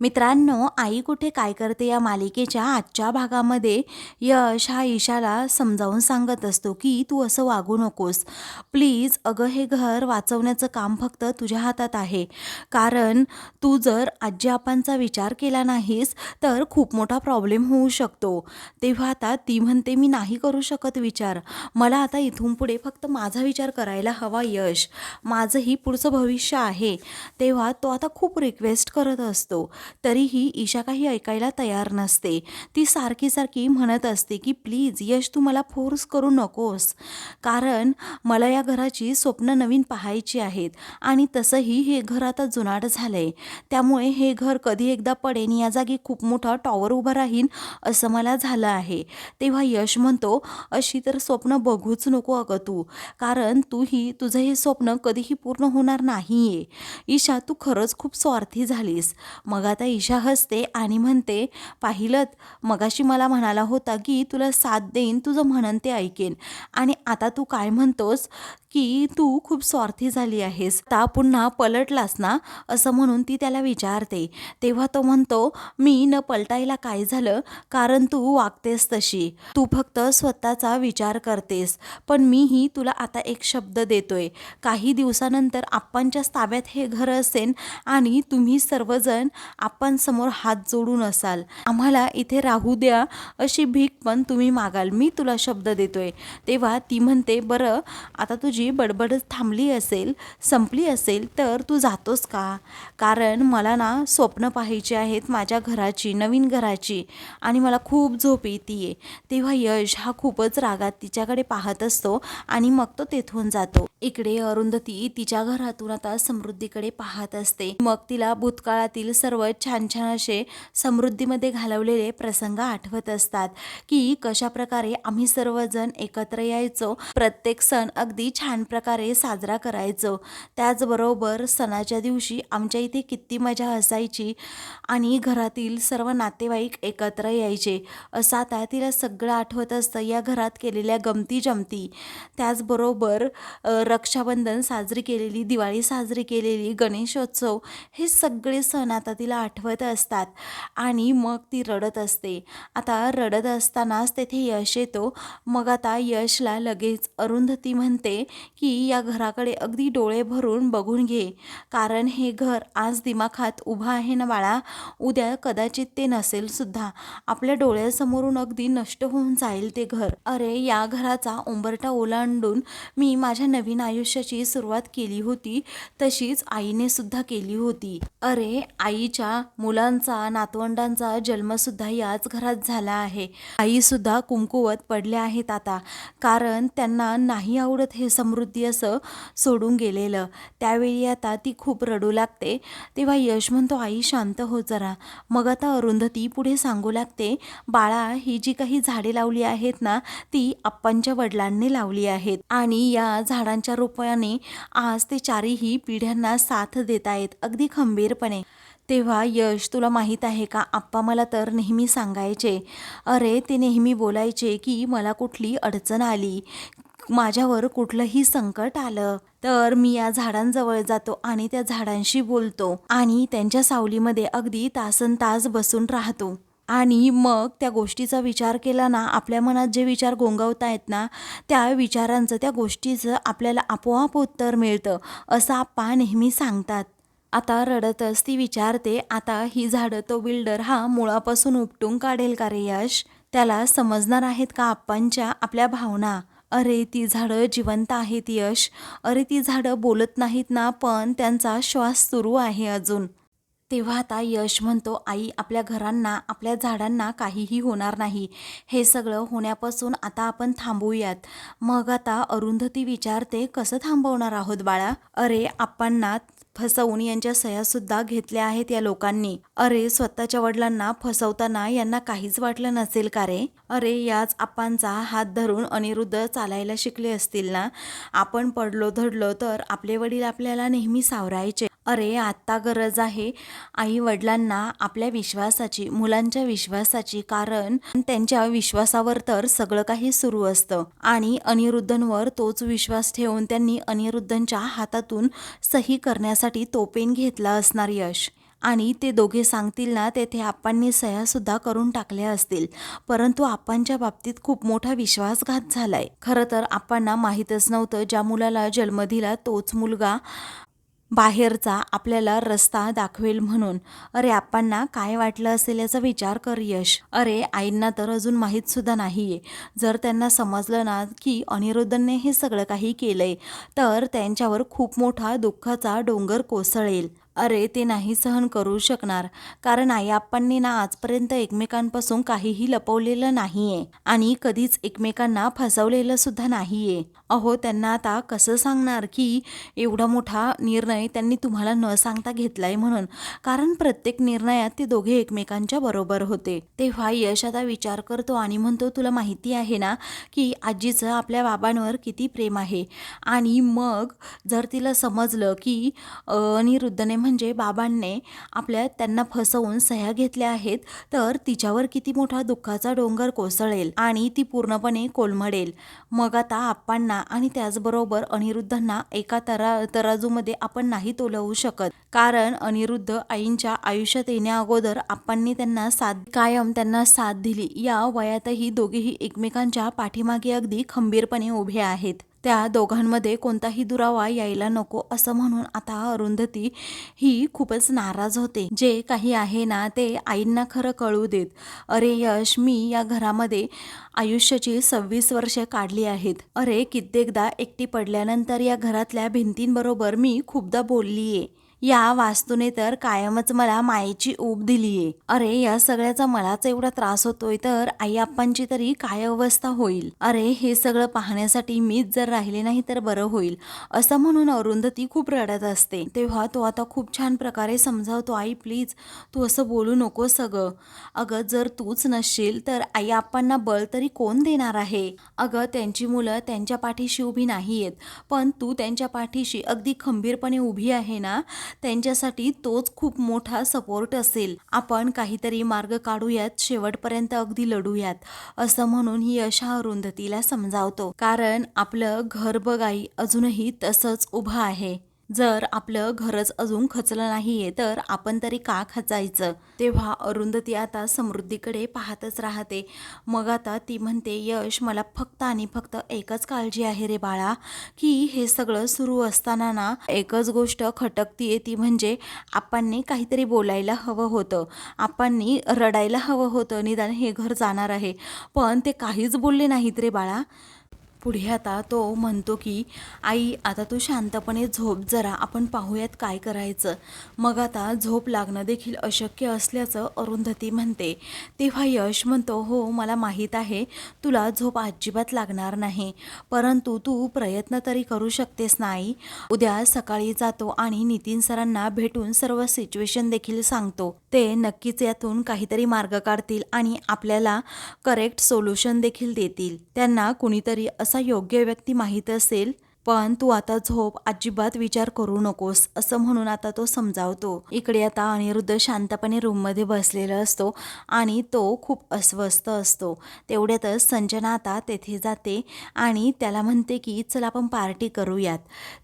मित्रांनो आई कुठे काय करते या मालिकेच्या आजच्या भागामध्ये यश हा ईशाला समजावून सांगत असतो की तू असं वागू नकोस. प्लीज अगं हे घर वाचवण्याचं काम फक्त तुझ्या हातात आहे. कारण तू जर आजी आपांचा विचार केला नाहीस तर खूप मोठा प्रॉब्लेम होऊ शकतो. तेव्हा आता ती म्हणते मी नाही करू शकत विचार. मला आता इथून पुढे फक्त माझा विचार करायला हवा यश. माझंही पुढचं भविष्य आहे. तेव्हा तो आता खूप रिक्वेस्ट करत असतो. तरीही ईशा काही ऐकायला तयार नसते. ती सारखी सारखी म्हणत असते की प्लीज यश तू मला फोर्स करू नकोस. कारण मला या घराची स्वप्न नवीन पाहायची आहेत आणि तसंही हे घर आता जुनाट झालंय. त्यामुळे हे घर कधी एकदा पडेन या जागी खूप मोठा टॉवर उभा राहीन असं मला झालं आहे. तेव्हा यश म्हणतो अशी तर स्वप्न बघूच नको अगं तू. कारण तूही तुझं हे स्वप्न कधीही पूर्ण होणार नाहीये. ईशा तू खरंच खूप स्वार्थी झालीस. मग आता ईशा हसते आणि म्हणते पाहिलं मगाशी मला म्हणाला होता की तुला साथ देईन तुझं म्हणन ते ऐकेन. आणि आता तू काय म्हणतोस की तू खूप स्वार्थी झाली आहेस. आता पुन्हा पलटलास ना? असं म्हणून ती त्याला विचारते. तेव्हा तो म्हणतो मी न पलटायला काय झालं? कारण तू वागतेस तशी. तू फक्त स्वतःचा विचार करतेस. पण मीही तुला आता एक शब्द देतोय. काही दिवसानंतर आप्पांच्याच ताब्यात हे घर असेल आणि तुम्ही सर्वजण आपण समोर हात जोडून असाल. आम्हाला इथे राहू द्या अशी भीक पण तुम्ही मागाल. मी तुला शब्द देतोय. तेव्हा ती म्हणते बरं आता तुझी बडबड थांबली असेल संपली असेल तर तू जातोस का? कारण मला ना स्वप्न पाहायची आहेत माझ्या घराची नवीन घराची. आणि मला खूप झोप येते आहे तेव्हा यश हा खूपच रागात तिच्याकडे पाहत असतो आणि मग तो तेथून जातो. इकडे अरुंधती तिच्या घरातून आता समृद्धीकडे पाहत असते. मग तिला भूतकाळातील सर्व छान छान असे समृद्धीमध्ये घालवलेले प्रसंग आठवत असतात की कशा प्रकारे आम्ही सर्वजण एकत्र यायचो प्रत्येक सण अगदी छान प्रकारे साजरा करायचो. त्याचबरोबर सणाच्या दिवशी आमच्या इथे किती मजा असायची आणि घरातील सर्व नातेवाईक एकत्र यायचे. असं आता तिला सगळं आठवत असतं या घरात केलेल्या गमती जमती त्याचबरोबर रक्षाबंधन साजरी केलेली दिवाळी साजरी केलेली गणेशोत्सव हे सगळे सण आता तिला आठवत असतात. आणि मग ती रडत असते. आता रडत असतानाच तेथे यश येतो. मग आता यशला लगेच अरुंधती म्हणते की या घराकडे अगदी डोळे भरून बघून घे. कारण हे घर आज दिमाखात उभं आहे ना बाळा? उद्या कदाचित ते नसेल सुद्धा. आपल्या डोळ्यासमोरून अगदी नष्ट होऊन जाईल ते घर. अरे या घराचा उंबरटा ओलांडून मी माझ्या नवीन आयुष्याची सुरुवात केली होती. तशीच आईने सुद्धा केली होती. अरे आईच्या मुलांचा नातवंडांचा जन्मसुद्धा याच घरात झाला आहे. आईसुद्धा कुंकुवत पडल्या आहेत आता. कारण त्यांना नाही आवडत हे समृद्धी असं सोडून गेलेलं. त्यावेळी आता ती खूप रडू लागते. तेव्हा यश म्हणतो आई शांत हो जरा. मग आता अरुंधती पुढे सांगू लागते बाळा ही जी काही झाडे लावली आहेत ना ती आप्पांच्या वडिलांनी लावली आहेत. आणि या झाडांच्या रूपाने आज ते चारही पिढ्यांना साथ देत आहेत अगदी खंबीरपणे. तेव्हा यश तुला माहीत आहे का? आप्पा मला तर नेहमी सांगायचे अरे ते नेहमी बोलायचे की मला कुठली अडचण आली. माझ्यावर कुठलंही संकट आलं. तर मी या झाडांजवळ जातो आणि त्या झाडांशी बोलतो आणि त्यांच्या सावलीमध्ये अगदी तासन तास बसून राहतो. आणि मग त्या गोष्टीचा विचार केला ना आपल्या मनात जे विचार गोंगवत आहेत ना त्या विचारांचं त्या गोष्टीचं आपल्याला आपोआप उत्तर मिळतं असं आप्पा नेहमी सांगतात. आता रडतच ती विचारते आता ही झाडं तो बिल्डर हा मुळापासून उपटून काढेल का रे यश? त्याला समजणार आहेत का आप्पांच्या आपल्या भावना? अरे ती झाडं जिवंत आहेत यश. अरे ती झाडं बोलत नाहीत ना पण त्यांचा श्वास सुरू आहे अजून. तेव्हा आता यश म्हणतो आई आपल्या घरांना आपल्या झाडांना काहीही होणार नाही. हे सगळं होण्यापासून आता आपण थांबूयात. मग आता अरुंधती विचारते कसं थांबवणार आहोत बाळा? अरे आप्पांना फसवून यांच्या सह्यासुद्धा घेतल्या आहेत या लोकांनी. अरे स्वतःच्या वडिलांना फसवताना यांना काहीच वाटलं नसेल का रे? अरे याच आपांचा हात धरून अनिरुद्ध चालायला शिकले असतील ना? आपण पडलो धडलो तर आपले वडील आपल्याला नेहमी सावरायचे. अरे आत्ता गरज आहे. आई वडिलांना आपल्या विश्वासाची मुलांच्या विश्वासाची कारण त्यांच्या विश्वासावर तर सगळं काही सुरू असतं. आणि अनिरुद्धांवर तोच विश्वास ठेवून त्यांनी अनिरुद्धांच्या हातातून सही करण्यासाठी तोपेन घेतला असणार यश. आणि ते दोघे सांगतील ना तेथे आप्पांनी सह्यासुद्धा करून टाकल्या असतील. परंतु आप्पांच्या बाबतीत खूप मोठा विश्वासघात झालाय. खरं तर आप्पांना माहीतच नव्हतं ज्या मुलाला जन्म दिला तोच मुलगा बाहेरचा आपल्याला रस्ता दाखवेल म्हणून. अरे आप्पांना काय वाटलं असेल याचा विचार कर यश. अरे आईंना तर अजून माहीत सुद्धा नाहीये. जर त्यांना समजलं ना की अनिरुद्धने हे सगळं काही केलंय तर त्यांच्यावर खूप मोठा दुःखाचा डोंगर कोसळेल. अरे ते नाही सहन करू शकणार. कारण आई आप्पांनी ना आजपर्यंत एकमेकांपासून काहीही लपवलेलं नाहीये आणि कधीच एकमेकांना फसवलेलं सुद्धा नाहीये. अहो त्यांना आता कसं सांगणार की एवढा मोठा निर्णय त्यांनी तुम्हाला न सांगता घेतलाय म्हणून. कारण प्रत्येक निर्णयात ते दोघे एकमेकांच्या बरोबर होते. तेव्हा यश आता विचार करतो आणि म्हणतो तुला माहिती आहे ना की आजीचं आपल्या बाबांवर किती प्रेम आहे? आणि मग जर तिला समजलं की अनिरुद्धने म्हणजे बाबांनी आपल्या त्यांना फसवून सह्या घेतल्या आहेत तर तिच्यावर किती मोठा दुःखाचा डोंगर कोसळेल आणि ती पूर्णपणे कोलमडेल. मग आता आप्पांना आणि त्याचबरोबर अनिरुद्धांना एका तरा तराजूमध्ये आपण नाही तोलवू शकत. कारण अनिरुद्ध आईंच्या आयुष्यात येण्या अगोदर आप्पांनी त्यांना साथ कायम त्यांना साथ दिली. या वयातही दोघेही एकमेकांच्या पाठीमागे अगदी खंबीरपणे उभे आहेत. त्या दोघांमध्ये कोणताही दुरावा यायला नको असं म्हणून आता अरुंधती ही खूपच नाराज होते. जे काही आहे ना ते आईंना खरं कळू देत. अरे यश मी या घरामध्ये आयुष्याची सव्वीस वर्षे काढली आहेत. अरे कित्येकदा एकटी पडल्यानंतर या घरातल्या भिंतींबरोबर मी खूपदा बोललीये. या वास्तूने तर कायमच मला मायेची ऊब दिलीये. अरे या सगळ्याचा मलाच एवढा त्रास होतोय तर आई आप्पांची तरी काय अवस्था होईल? अरे हे सगळं पाहण्यासाठी मीच जर राहिले नाही तर बरं होईल. असं म्हणून अरुंधती खूप रडत असते. तेव्हा तो आता खूप छान प्रकारे समजावतो आई प्लीज तू असं बोलू नको सगळं. अगं जर तूच नसशील तर आई आप्पांना बळ तरी कोण देणार आहे? अगं त्यांची मुलं त्यांच्या पाठीशी उभी नाही आहेत पण तू त्यांच्या पाठीशी अगदी खंबीरपणे उभी आहे ना? त्यांच्यासाठी तोच खूप मोठा सपोर्ट असेल. आपण काहीतरी मार्ग काढूयात शेवटपर्यंत अगदी लढूयात असं म्हणून ही अशा अरुंधतीला समजावतो. कारण आपलं घर बघाई अजूनही तसंच उभं आहे. जर आपलं घरच अजून खचलं नाहीये तर आपण तरी का खचायचं? तेव्हा अरुंधती आता समृद्धीकडे पाहतच राहते. मग आता ती म्हणते यश मला फक्त आणि फक्त एकच काळजी आहे रे बाळा की हे सगळं सुरू असताना ना एकच गोष्ट खटकतीये ती म्हणजे आपणनी काहीतरी बोलायला हवं होतं. आपणनी रडायला हवं होतं निदान हे घर जाणार आहे. पण ते काहीच बोलले नाहीत रे बाळा. पुढे आता तो म्हणतो की आई आता तू शांतपणे झोप जरा आपण पाहूयात काय करायचं. मग आता झोप लागणं देखील अशक्य असल्याचं अरुंधती म्हणते. तेव्हा यश म्हणतो हो मला माहीत आहे तुला झोप अजिबात लागणार नाही परंतु तू प्रयत्न तरी करू शकतेस नाही उद्या सकाळी जातो आणि नितीन सरांना भेटून सर्व सिच्युएशन देखील सांगतो. ते नक्कीच यातून काहीतरी मार्ग काढतील आणि आपल्याला करेक्ट सोल्युशन देखील देतील. त्यांना कुणीतरी असा योग्य व्यक्ती माहीत असेल पण तू आता झोप अजिबात विचार करू नकोस असं म्हणून आता तो समजावतो. इकडे आता अनिरुद्ध शांतपणे रूममध्ये बसलेला असतो आणि तो खूप अस्वस्थ असतो. तेवढ्यातच संजना आता तेथे जाते आणि त्याला म्हणते की चल आपण पार्टी करूयात.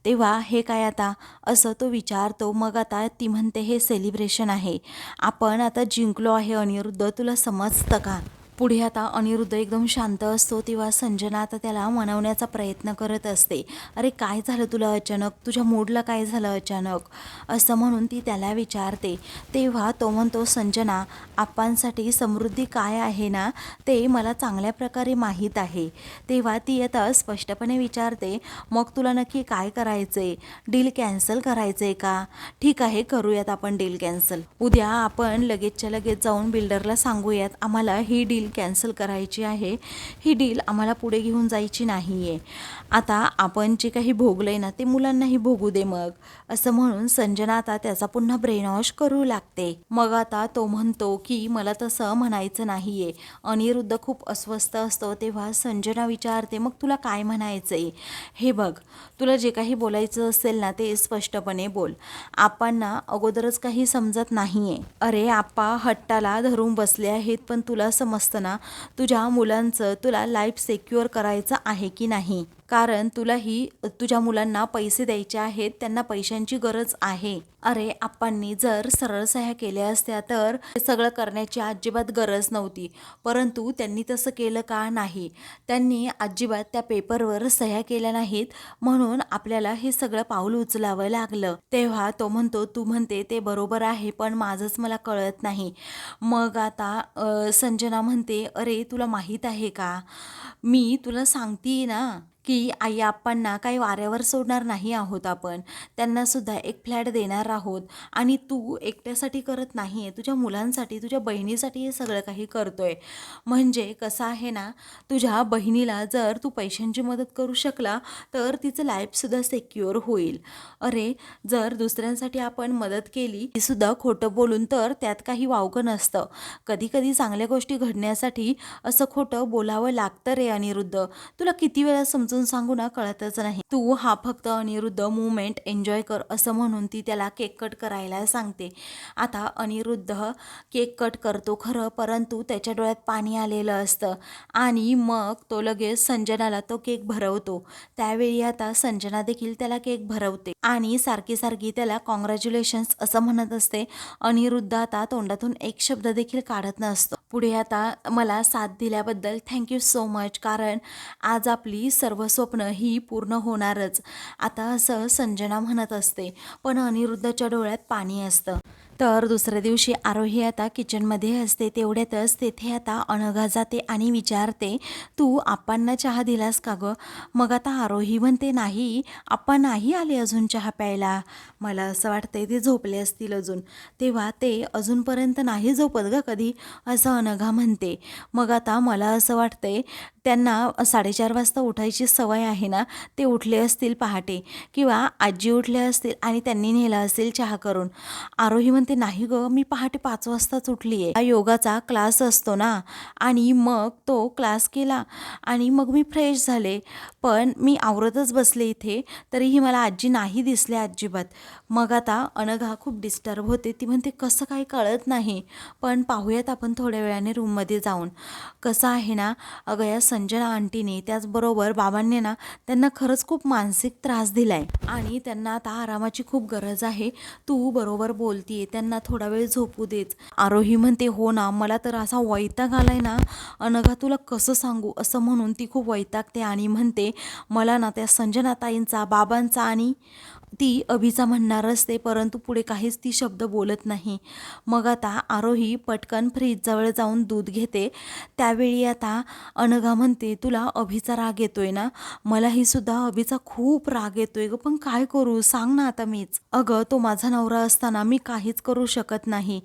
तेव्हा हे काय आता? असं तो विचारतो. मग आता ती म्हणते हे सेलिब्रेशन आहे. आपण आता जिंकलो आहे अनिरुद्ध तुला समजतं का? पुढे आता अनिरुद्ध एकदम शांत असतो तेव्हा संजना आता त्याला मनवण्याचा प्रयत्न करत असते. अरे काय झालं तुला अचानक? तुझ्या मूडला काय झालं अचानक? असं म्हणून ती त्याला विचारते. तेव्हा तो म्हणतो संजना आप्पांसाठी समृद्धी काय आहे ना? ते मला चांगल्या प्रकारे माहीत आहे. तेव्हा ती आता स्पष्टपणे विचारते मग तुला नक्की काय करायचंय? डील कॅन्सल करायचंय का? ठीक आहे करूयात आपण डील कॅन्सल. उद्या आपण लगेचच्या लगेच जाऊन बिल्डरला सांगूयात. आम्हाला ही डील कॅन्सल करायची आहे ही डील आम्हाला पुढे घेऊन जायची नाही आहे आता आपण जे काही भोगलंय ना ते मुलांनाही भोगू दे मग. असं म्हणून संजना आता त्याचा पुन्हा ब्रेनवॉश करू लागते. मग आता तो म्हणतो की मला तसं म्हणायचं नाहीये. अनिरुद्ध खूप अस्वस्थ असतो तेव्हा संजना विचारते मग तुला काय म्हणायचंय? हे बघ तुला जे काही बोलायचं असेल ना ते स्पष्टपणे बोल. आपांना अगोदरच काही समजत नाहीये. अरे आप्पा हट्टाला धरून बसले आहेत पण तुला समजतं ना तुझ्या मुलांचं तुला लाईफ सेक्युअर करायचं आहे की नाही? कारण तुलाही तुझ्या मुलांना पैसे द्यायचे आहेत त्यांना पैशांची गरज आहे. अरे आप्पांनी जर सरळ सह्या केल्या असत्या तर हे सगळं करण्याची अजिबात गरज नव्हती. परंतु त्यांनी तसं केलं का नाही? त्यांनी अजिबात त्या पेपरवर सह्या केल्या नाहीत म्हणून आपल्याला हे सगळं पाऊल उचलावं लागलं. तेव्हा तो म्हणतो तू म्हणते ते बरोबर आहे पण माझंच मला कळत नाही. मग आता संजना म्हणते अरे तुला माहीत आहे का? मी तुला सांगते ना की आई आप्पांना काही वाऱ्यावर सोडणार नाही आहोत आपण. त्यांनासुद्धा एक फ्लॅट देणार आहोत. आणि तू एकट्यासाठी करत नाही आहे तुझ्या मुलांसाठी तुझ्या बहिणीसाठी हे सगळं काही करतो आहे म्हणजे कसं आहे ना तुझ्या बहिणीला जर तू पैशांची मदत करू शकला तर तिचं लाईफसुद्धा सेक्युअर होईल. अरे जर दुसऱ्यांसाठी आपण मदत केली ती सुद्धा खोटं बोलून तर त्यात काही वावगं नसतं. कधीकधी चांगल्या गोष्टी घडण्यासाठी असं खोटं बोलावं लागतं रे अनिरुद्ध. तुला किती वेळा समजून सांगू ना कळतच नाही. तू हा फक्त अनिरुद्ध मुवमेंट एन्जॉय कर असं म्हणून ती त्याला केक कट करायला सांगते. आता अनिरुद्ध केक कट करतो खरं परंतु त्याच्या डोळ्यात पाणी आलेलं असतं. आणि मग तो लगेच संजनाला तो केक भरवतो. त्यावेळी आता संजना देखील त्याला केक भरवते. आणि सारखी सारखी त्याला कॉंग्रॅच्युलेशन्स असं म्हणत असते. अनिरुद्ध आता तोंडातून एक शब्द देखील काढत नसतो. पुढे आता मला साथ दिल्याबद्दल थँक्यू सो मच कारण आज आपली सर्व स्वप्न ही पूर्ण होणारच. आता असं संजना म्हणत असते पण अनिरुद्धच्या डोळ्यात पाणी असतं. तर दुसऱ्या दिवशी आरोही आता किचनमध्ये असते तेवढ्यातच तेथे आता अनघा जाते आणि विचारते तू आप्पांना चहा दिलास का गं? मग आता आरोही म्हणते नाही आप्पा नाही आले अजून चहा प्यायला. मला असं वाटतंय ते झोपले असतील अजून. तेव्हा ते अजूनपर्यंत नाही झोपत ग कधी? असं अनघा म्हणते. मग आता मला असं वाटतंय त्यांना साडेचार वाजता उठायची सवय आहे ना ते उठले असतील पहाटे किंवा आजी उठले असतील आणि त्यांनी नेला असेल चहा करून. आरोही म्हणते नाही ग मी पहाटे पाच वाजताच उठली आहे हा योगाचा क्लास असतो ना आणि मग तो क्लास केला आणि मग मी फ्रेश झाले. पण मी आवरतच बसले इथे तरीही मला आजी नाही दिसले अजिबात. मग आता अनघा खूप डिस्टर्ब होते. ती म्हणते कसं काही कळत नाही? पण पाहूयात आपण थोड्या वेळाने रूममध्ये जाऊन. कसं आहे ना अगं या संजना आंटीने त्याचबरोबर बाबांनी ना त्यांना खरंच खूप मानसिक त्रास दिलाय. आणि त्यांना आता आरामाची खूप गरज आहे. तू बरोबर बोलतीये त्यांना थोडा वेळ झोपू देच. आरोही म्हणते हो ना मला तर असा वैताग आलाय ना अनघा तुला कसं सांगू? असं म्हणून ती खूप वैतागते आणि म्हणते मला ना त्या संजनाताईंचा बाबांचा आणि ती अभिचा म्हणणार असते परंतु पुढे काहीच ती शब्द बोलत नाही. मग आता आरोही पटकन फ्रीजजवळ जाऊन दूध घेते. त्यावेळी आता अनघा म्हणते तुला अभिचा राग येतोय ना? मलाही सुद्धा अभिचा खूप राग येतोय ग. पण काय करू? सांग ना आता मीच. अगं तो माझा नवरा असताना मी काहीच करू शकत नाही.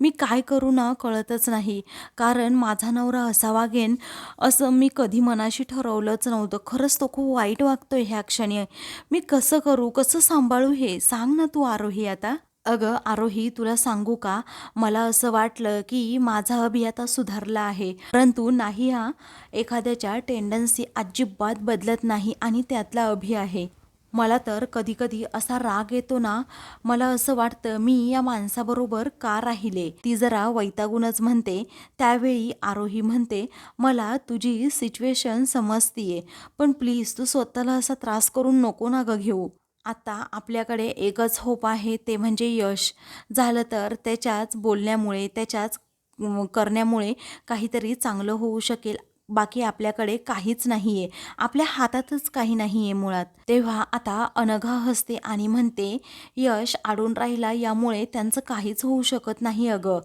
मी काय करू ना कळतच नाही. कारण माझा नवरा असा वागेन असं मी कधी मनाशी ठरवलंच नव्हतं. खरंच तो खूप वाईट वागतोय ह्या क्षणी. मी कसं करू? कसं सांभाळू हे. सांग ना तू आरोही आता. अगं आरोही तुला सांगू का? मला असं वाटलं की माझा अभियाता आता सुधारला आहे. परंतु नाही हा. एखाद्याच्या टेंडन्सी अजिबात बदलत नाही आणि त्यातला अभि आहे. मला तर कधीकधी असा राग येतो ना. मला असं वाटतं मी या माणसाबरोबर का राहिले? ती जरा वैतागूनच म्हणते. त्यावेळी आरोही म्हणते मला तुझी सिच्युएशन समजतीये. पण प्लीज तू स्वतःला असा त्रास करून नको ना ग घेऊ. आता आपल्याकडे एकच होप आहे ते म्हणजे यश. झालं तर त्याच्याच बोलण्यामुळे त्याच्याच करण्यामुळे काहीतरी चांगलं होऊ शकेल. बाकी आपल्याकडे काहीच नाही आहे आपल्या हातातच काही नाही आहे मुळात. तेव्हा आता अनघा हसते आणि म्हणते यश आडून राहिला यामुळे त्यांचं काहीच होऊ शकत नाही अगं.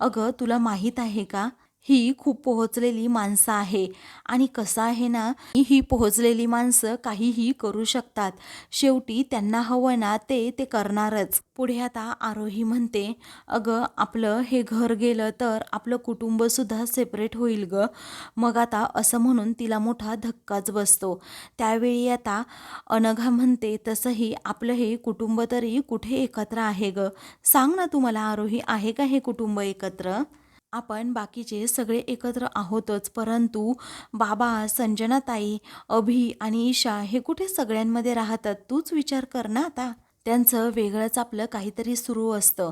अगं तुला माहीत आहे का? ही खूप पोहोचलेली माणसं आहे. आणि कसं आहे ना ही पोहोचलेली माणसं काहीही करू शकतात. शेवटी त्यांना हवं ना ते ते करणारच. पुढे आता आरोही म्हणते अगं आपलं हे घर गेलं तर आपलं कुटुंबसुद्धा सेपरेट होईल ग. मग आता असं म्हणून तिला मोठा धक्काच बसतो. त्यावेळी आता अनघा म्हणते तसंही आपलं हे कुटुंब तरी कुठे एकत्र आहे ग? सांग ना तू मला आरोही आहे का हे कुटुंब एकत्र? आपण बाकीचे सगळे एकत्र आहोतच परंतु बाबा संजनाताई अभि आणि ईशा हे कुठे सगळ्यांमध्ये राहतात? तूच विचार कर ना आता. त्यांचं वेगळंच आपलं काहीतरी सुरू असतं.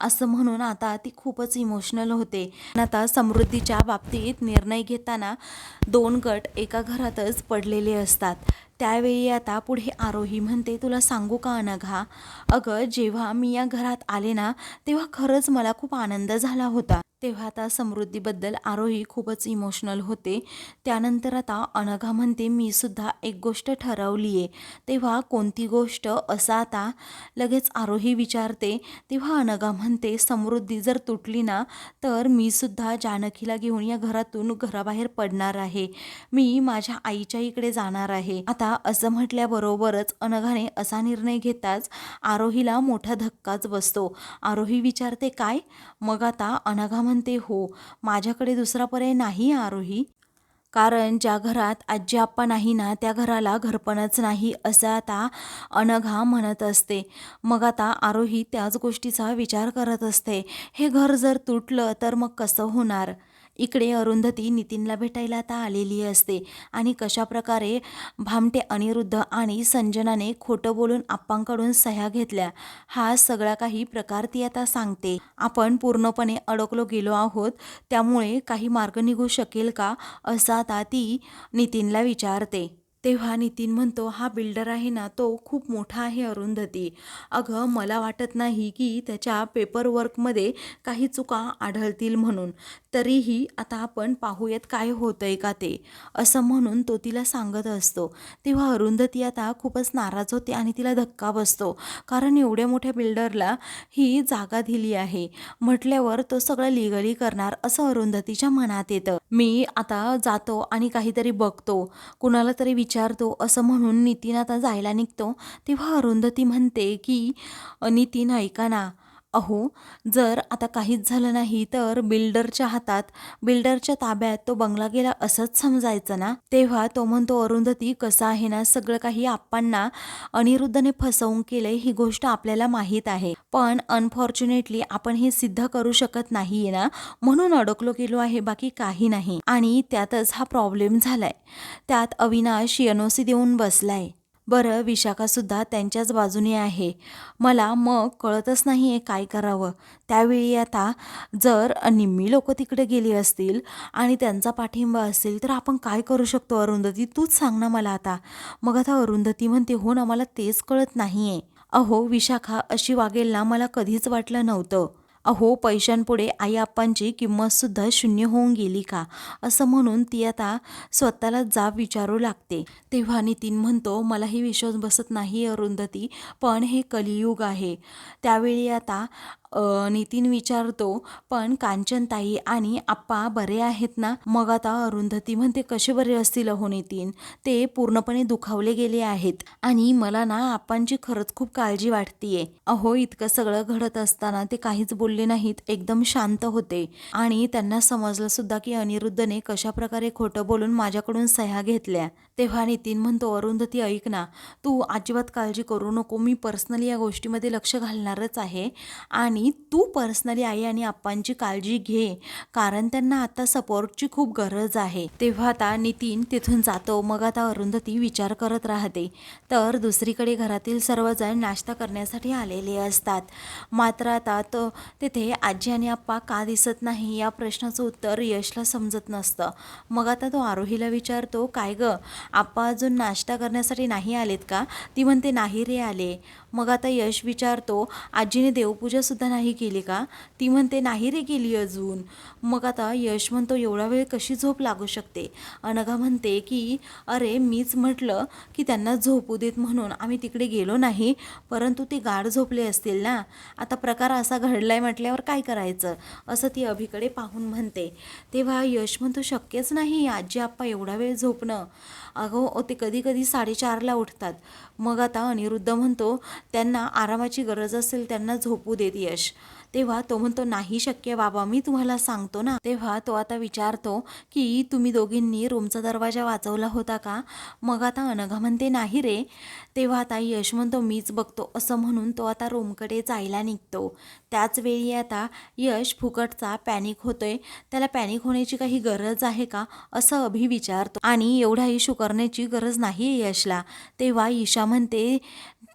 असं म्हणून आता ती खूपच इमोशनल होते. आता समृद्धीच्या बाबतीत निर्णय घेताना दोन गट एका घरातच पडलेले असतात. त्यावेळी आता पुढे आरोही म्हणते तुला सांगू का अनघा? अगं जेव्हा मी या घरात आले ना तेव्हा खरंच मला खूप आनंद झाला होता. तेव्हा आता समृद्धीबद्दल आरोही खूपच इमोशनल होते. त्यानंतर आता अनघा म्हणते मी सुद्धा एक गोष्ट ठरवली आहे. तेव्हा कोणती गोष्ट? असं आता लगेच आरोही विचारते. तेव्हा अनघा म्हणते समृद्धी जर तुटली ना तर मी सुद्धा जानकीला घेऊन या घरातून घराबाहेर पडणार आहे. मी माझ्या आईच्या इकडे जाणार आहे. आता असं म्हटल्याबरोबरच अनघाने असा निर्णय घेताच आरोहीला मोठा धक्काच बसतो. आरोही विचारते काय? मग आता अनघा म्हणते हो माझ्याकडे दुसरा पर्याय नाही आरोही. कारण ज्या घरात आजी आप्पा नाही ना त्या घराला घरपणच नाही असं आता अनघा म्हणत असते. मग आता आरोही त्याच गोष्टीचा विचार करत असते. हे घर जर तुटलं तर मग कसं होणार? इकडे अरुंधती नितीनला भेटायला आता आलेली असते. आणि कशा प्रकारे भामटे अनिरुद्ध आणि संजनाने खोटं बोलून आप्पांकडून सह्या घेतल्या हा सगळा काही प्रकार ती आता सांगते. आपण पूर्णपणे अडकलो गेलो आहोत त्यामुळे काही मार्ग निघू शकेल का असं आता ती नितीनला विचारते. तेव्हा नितीन म्हणतो हा बिल्डर आहे ना तो खूप मोठा आहे अरुंधती. अगं मला वाटत नाही की त्याच्या पेपरवर्कमध्ये काही चुका आढळतील म्हणून. तरीही आता आपण पाहूयात काय होतंय का ते. असं म्हणून तो तिला सांगत असतो. तेव्हा अरुंधती आता खूपच नाराज होते आणि तिला धक्का बसतो. कारण एवढ्या मोठ्या बिल्डरला ही जागा दिली आहे. म्हटल्यावर तो सगळं लिगली करणार असं अरुंधतीच्या मनात येतं. मी आता जातो आणि काहीतरी बघतो. कुणाला तरी विचारतो असं म्हणून नितीन आता जायला निघतो. तेव्हा अरुंधती म्हणते की नितीन ऐका ना. अहो जर आता काहीच झालं नाही तर बिल्डरच्या हातात बिल्डरच्या ताब्यात तो बंगला गेला असंच समजायचं ना? तेव्हा तो म्हणतो अरुंधती कसं आहे ना सगळं काही आप्पांना अनिरुद्धने फसवून केलंय ही गोष्ट आपल्याला माहीत आहे. पण अनफॉर्च्युनेटली आपण हे सिद्ध करू शकत नाहीये ना? म्हणून अडकलो गेलो आहे बाकी काही नाही. आणि त्यातच हा प्रॉब्लेम झालाय. त्यात अविनाश एनओसी देऊन बसलाय. बरं विशाखासुद्धा त्यांच्याच बाजूने आहे. मला मग कळतच नाही आहे काय करावं. त्यावेळी आता जर निम्मी लोक तिकडे गेली असतील आणि त्यांचा पाठिंबा असेल तर आपण काय करू शकतो अरुंधती? तूच सांग ना मला आता. मग आता अरुंधती म्हणते हो ना मला तेच कळत नाही आहे अहो विशाखा अशी वागेल ना मला कधीच वाटलं नव्हतं. अहो पैशांपुढे आई आप्पांची किंमतसुद्धा शून्य होऊन गेली का? असं म्हणून ती आता स्वतःला जाब विचारू लागते. तेव्हा नितीन म्हणतो मलाही विश्वास बसत नाही अरुंधती पण हे कलियुग आहे. त्यावेळी आता नितीन विचारतो पण कांचनताई आणि आप्पा बरे आहेत ना? मग आता अरुंधती म्हणते कसे बरे असतील अहो नितीन? ते पूर्णपणे दुखावले गेले आहेत आणि मला ना आप्पांची खरंच खूप काळजी वाटतीये. अहो इतकं सगळं घडत असताना ते काहीच बोलले नाहीत एकदम शांत होते आणि त्यांना समजलं सुद्धा की अनिरुद्धने कशा प्रकारे खोटं बोलून माझ्याकडून सह्या घेतल्या. तेव्हा नितीन म्हणतो अरुंधती ऐक ना तू अजिबात काळजी करू नको. मी पर्सनली या गोष्टीमध्ये लक्ष घालणारच आहे आणि तू पर्सनली आई आणि आप्पांची काळजी घे. कारण त्यांना आता सपोर्टची खूप गरज आहे. तेव्हा आता नितीन तिथून जातो. मग आता अरुंधती विचार करत राहते. तर दुसरीकडे घरातील सर्वजण नाश्ता करण्यासाठी आलेले असतात. मात्र आता तो तिथे आजी आणि आप्पा का दिसत नाही या प्रश्नाचं उत्तर यशला समजत नसतं. मग आता तो आरोहीला विचारतो काय ग? आप्पा अजून नाश्ता करण्यासाठी नाही आलेत का? ती म्हणते नाही रे आले. मग आता यश विचारतो आजीने देवपूजासुद्धा नाही केली का? ती म्हणते नाही रे केली अजून. मग आता यश म्हणतो एवढा वेळ कशी झोप लागू शकते? अनघा म्हणते की अरे मीच म्हटलं की त्यांना झोपू देत म्हणून आम्ही तिकडे गेलो नाही परंतु ते गाढ झोपले असतील ना? आता प्रकार असा घडला आहे म्हटल्यावर काय करायचं? असं ती अभिकडे पाहून म्हणते. तेव्हा यश म्हणतो शक्यच नाही आजी आप्पा एवढा वेळ झोपणं. अगं ते कधी कधी साडेचारला उठतात. मग आता अनिरुद्ध म्हणतो त्यांना आरामाची गरज असेल त्यांना झोपू देत यश. तेव्हा तो म्हणतो नाही शक्य बाबा मी तुम्हाला सांगतो ना. तेव्हा तो आता विचारतो की तुम्ही दोघींनी रूमचा दरवाजा वाचवला होता का? मग आता अनघा म्हणते नाही रे. तेव्हा आता यश म्हणतो मीच बघतो. असं म्हणून तो आता रूमकडे जायला निघतो. त्याच वेळी आता यश फुकटचा पॅनिक होतोय. त्याला पॅनिक होण्याची काही गरज आहे का? असं अभि विचारतो. आणि एवढा इशू करण्याची गरज नाही आहे यशला. तेव्हा ईशा म्हणते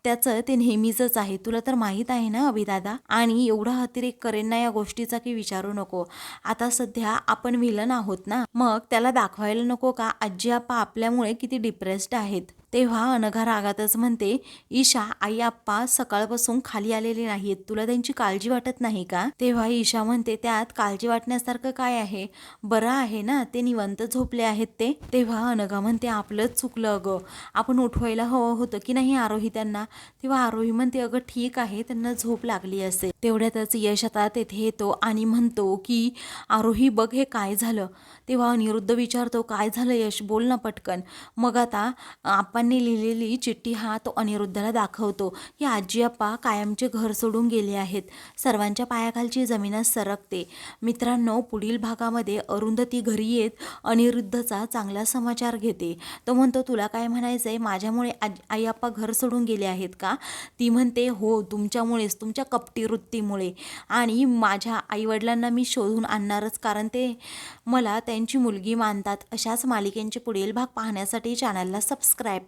त्याचं ते नेहमीचंच आहे. तुला तर माहीत आहे ना अभिदादा? आणि एवढा अतिरेक करेन ना या गोष्टीचा की विचारू नको. आता सध्या आपण विलन आहोत ना? मग त्याला दाखवायला नको का? आजी आप्पा आपल्यामुळे किती डिप्रेस्ड आहेत. तेव्हा अनघा रागातच म्हणते ईशा आई आप्पा सकाळपासून खाली आलेले नाहीत तुला त्यांची काळजी वाटत नाही का? तेव्हा ईशा म्हणते त्यात काळजी वाटण्यासारखं काय आहे? बरं आहे ना? ते निवंत झोपले आहेत ते? तेव्हा अनघा म्हणते आपलंच चुकलं अगं. आपण उठवायला हवं होतं की नाही आरोही त्यांना? तेव्हा आरोही म्हणते अगं ठीक आहे त्यांना झोप लागली असेल. तेवढ्यातच यश आता तेथे येतो आणि म्हणतो की आरोही बघ हे काय झालं. तेव्हा अनिरुद्ध विचारतो काय झालं यश? बोल ना पटकन. मग आता आप्पांनी लिहिलेली चिठ्ठी हा तो अनिरुद्धला दाखवतो. की आजी आप्पा कायमचे घर सोडून गेले आहेत. सर्वांच्या पायाखालची जमीनच सरकते. मित्रांनो पुढील भागामध्ये अरुंधती घरी येत अनिरुद्धचा चांगला समाचार घेते. तो म्हणतो तुला काय म्हणायचं आहे माझ्यामुळे आज आई आप्पा घर सोडून गेले आहेत का? ती म्हणते हो तुमच्यामुळेच तुमच्या कपटी वृत्तीमुळे आणि माझ्या आईवडिलांना मी शोधून आणणारच कारण ते मला त्यांची मुलगी मानतात. अशाच मालिकेंचे पुढील भाग पाहण्यासाठी चॅनलला सबस्क्राईब